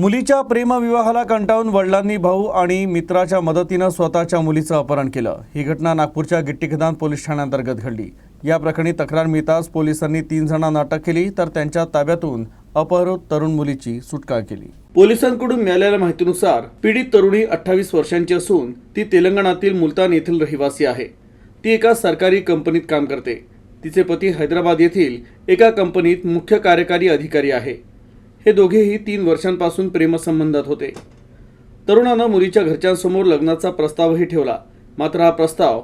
मुलीच्या प्रेमविवाहाला कंटाळून वडिलांनी भाऊ आणि मित्राच्या मदतीनं स्वतःच्या मुलीचं अपहरण केलं. ही घटना नागपूरच्या गिट्टीखदान पोलीस ठाण्याअंतर्गत घडली. या प्रकरणी तक्रार मिळताच पोलिसांनी तीन जणांना अटक केली तर त्यांच्या ताब्यातून अपहृत तरुण मुलीची सुटका केली. पोलिसांकडून मिळालेल्या माहितीनुसार पीडित तरुणी अठ्ठावीस वर्षांची असून ती तेलंगणातील मुलतान येथील रहिवासी आहे. ती एका सरकारी कंपनीत काम करते. तिचे पती हैदराबाद येथील एका कंपनीत मुख्य कार्यकारी अधिकारी आहे. हे दोघेही तीन वर्षांपासून प्रेमसंबंधात होते. तरुणानं मुलीच्या घरच्यांसमोर लग्नाचा प्रस्तावही ठेवला. मात्र हा प्रस्ताव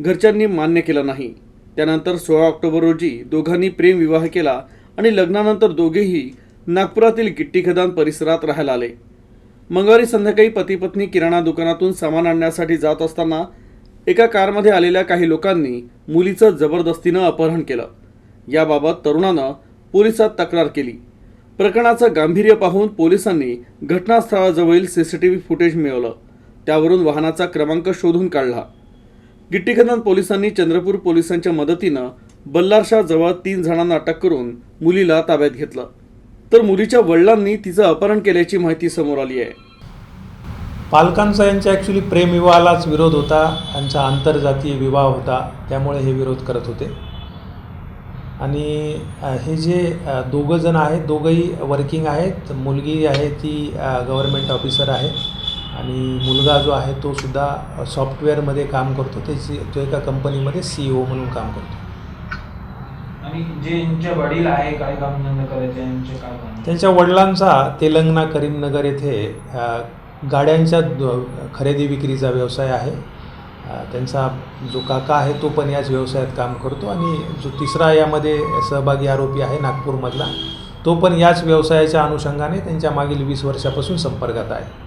घरच्यांनी मान्य केला नाही. त्यानंतर सोळा ऑक्टोबर रोजी दोघांनी प्रेमविवाह केला आणि लग्नानंतर दोघेही नागपुरातील गिट्टी खदान परिसरात राहायला आले. मंगळवारी संध्याकाळी पती पत्नी किराणा दुकानातून सामान आणण्यासाठी जात असताना एका कारमध्ये आलेल्या काही लोकांनी मुलीचं जबरदस्तीनं अपहरण केलं. याबाबत तरुणानं पोलिसात तक्रार केली. प्रकरणाचं गांभीर्य पाहून पोलिसांनी घटनास्थळाजवळील सीसीटीव्ही फुटेज मिळवलं. त्यावरून वाहनाचा क्रमांक शोधून काढला. गिट्टीखंदन पोलिसांनी चंद्रपूर पोलिसांच्या मदतीनं बल्लारशा जवळ तीन जणांना अटक करून मुलीला ताब्यात घेतलं. तर मुलीच्या वडिलांनी तिचं अपहरण केल्याची माहिती समोर आली आहे. पालकांचा यांच्या ॲक्च्युली प्रेमविवाहालाच विरोध होता यांचा आंतरजातीय विवाह होता त्यामुळे हे विरोध करत होते. आणि हे जे दोघं जण आहेत दोघंही वर्किंग आहेत. मुलगी आहे ती गव्हर्मेंट ऑफिसर आहे. आणि मुलगा जो आहे तो सुद्धा सॉफ्टवेअरमध्ये काम करतो. त्याची तो एका कंपनीमध्ये सी ओ म्हणून काम करतो. आणि जे यांचे वडील आहे काय काम धंदा करायचे यांचे काय काम? त्यांच्या वडिलांचा तेलंगणा करीमनगर येथे गाड्यांच्या खरेदी विक्रीचा व्यवसाय आहे. त्यांचा जो काका आहे तो पण याच व्यवसायात काम करतो आणि जो तिसरा यामध्ये सहभागी आरोपी आहे नागपूरमधला तो पण याच व्यवसायाच्या अनुषंगाने त्यांच्या मागील वीस वर्षापासून संपर्कात आहे.